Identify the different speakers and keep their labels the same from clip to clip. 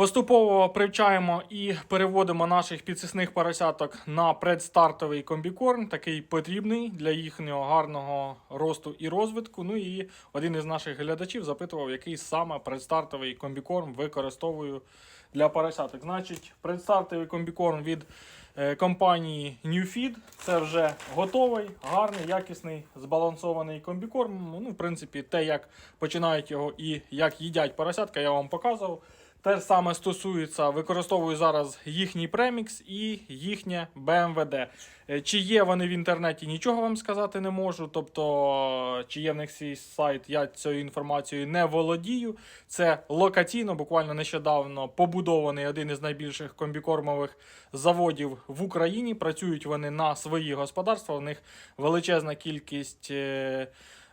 Speaker 1: Поступово привчаємо і переводимо наших підсисних поросяток на предстартовий комбікорм, такий потрібний для їхнього гарного росту і розвитку. Ну і один із наших глядачів запитував, який саме предстартовий комбікорм використовую для поросяток. Значить, предстартовий комбікорм від е, компанії NewFeed. Це вже готовий, гарний, якісний, збалансований комбікорм. Ну, в принципі, те, як починають його і як їдять поросятка, я вам показував. Те ж саме стосується, використовую зараз їхній премікс і їхнє BMWD. Е, Чи є вони в інтернеті, нічого вам сказати не можу. Тобто, чи є в них свій сайт, я цією інформацією не володію. Це локаційно, буквально нещодавно побудований один із найбільших комбікормових заводів в Україні. Працюють вони на свої господарства. У них величезна кількість.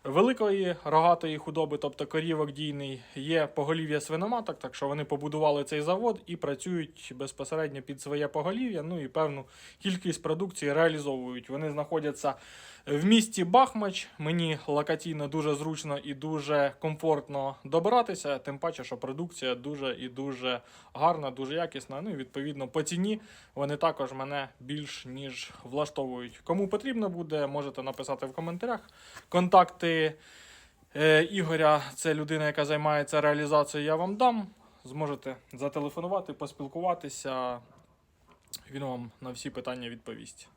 Speaker 1: Великої рогатої худоби, тобто корівок дійний, є поголів'я свиноматок, так що вони побудували цей завод і працюють безпосередньо під своє поголів'я. Ну і певну кількість продукції реалізовують. Вони знаходяться в місті Бахмач. Мені локаційно дуже зручно і дуже комфортно добиратися. Тим паче, що продукція дуже і дуже гарна, дуже якісна. Ну і відповідно по ціні вони також мене більш ніж влаштовують. Кому потрібно буде, можете написати в коментарях. Контакти е, Ігоря, це людина, яка займається реалізацією, я вам дам. Зможете зателефонувати, поспілкуватися. Він вам на всі питання відповість.